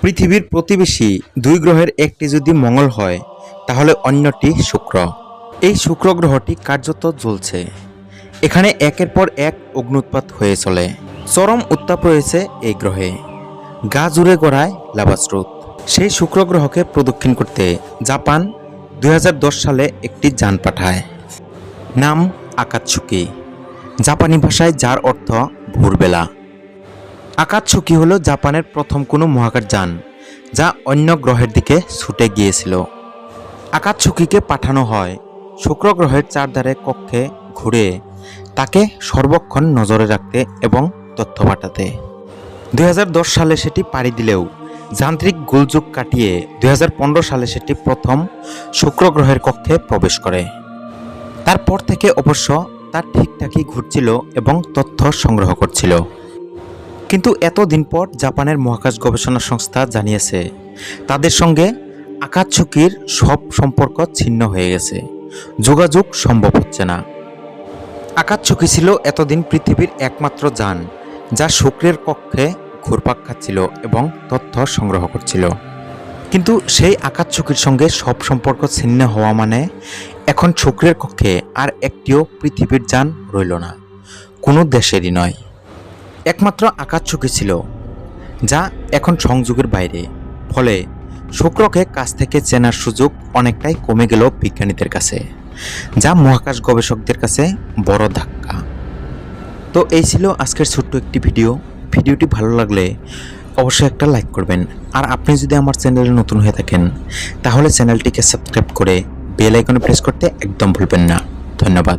পৃথিবীর প্রতিবেশী দুই গ্রহের একটি যদি মঙ্গল হয়, তাহলে অন্যটি শুক্র। এই শুক্র গ্রহটি কার্যত জ্বলছে। এখানে একের পর এক অগ্নুৎপাত হয়ে চলে। চরম উত্তাপ রয়েছে এই গ্রহে। গা জুড়ে গড়ায় লাভাস্রোত সেই শুক্র গ্রহকে প্রদক্ষিণ করতে জাপান দুই হাজার দশ সালে একটি যান পাঠায়। নাম আকাতসুকি। জাপানি ভাষায় যার অর্থ ভোরবেলা। আকাতসুকি হলো জাপানের প্রথম কোনো মহাকাশ যান, যা অন্য গ্রহের দিকে ছুটে গিয়েছিল। আকাতসুকিকে পাঠানো হয়। শুক্র গ্রহের চারধারে কক্ষে ঘুরে তাকে সর্বক্ষণ নজরে রাখতে এবং তথ্য পাঠাতে। দু হাজার দশ সালে সেটি পাড়ি দিলেও যান্ত্রিক গোলযোগ কাটিয়ে দু হাজার পনেরো সালে সেটি প্রথম শুক্র গ্রহের কক্ষে প্রবেশ করে। তারপর থেকে অবশ্য তা ঠিকঠাকই ঘুরছিল এবং তথ্য সংগ্রহ করছিল। কিন্তু এতদিন পর জাপানের মহাকাশ গবেষণা সংস্থা জানিয়েছে, তাদের সঙ্গে আকাতসুকির সব সম্পর্ক ছিন্ন হয়ে গেছে। যোগাযোগ সম্ভব হচ্ছে না। আকাতসুকি ছিল এতদিন পৃথিবীর একমাত্র যান, যা শুক্রের কক্ষে ঘুরপাক খাচ্ছিল এবং তথ্য সংগ্রহ করছিল। কিন্তু সেই আকাতসুকির সঙ্গে সব সম্পর্ক ছিন্ন হওয়া মানে এখন শুক্রের কক্ষে আর একটিও পৃথিবীর যান রইল না। কোনো দেশেরই নয়। একমাত্র আকাশচুকি ছিল, যা এখন সংযোগের বাইরে। ফলে শুক্রকে কাছ থেকে চেনার সুযোগ অনেকটাই কমে গেল বিজ্ঞানীদের কাছে, যা মহাকাশ গবেষকদের কাছে বড় ধাক্কা। তো এই ছিল আজকের ছোট্ট একটি ভিডিও। ভিডিওটি ভালো লাগলে অবশ্যই একটা লাইক করবেন। আর আপনি যদি আমার চ্যানেলে নতুন হয়ে থাকেন, তাহলে চ্যানেলটিকে সাবস্ক্রাইব করে বেল আইকনে প্রেস করতে একদম ভুলবেন না। ধন্যবাদ।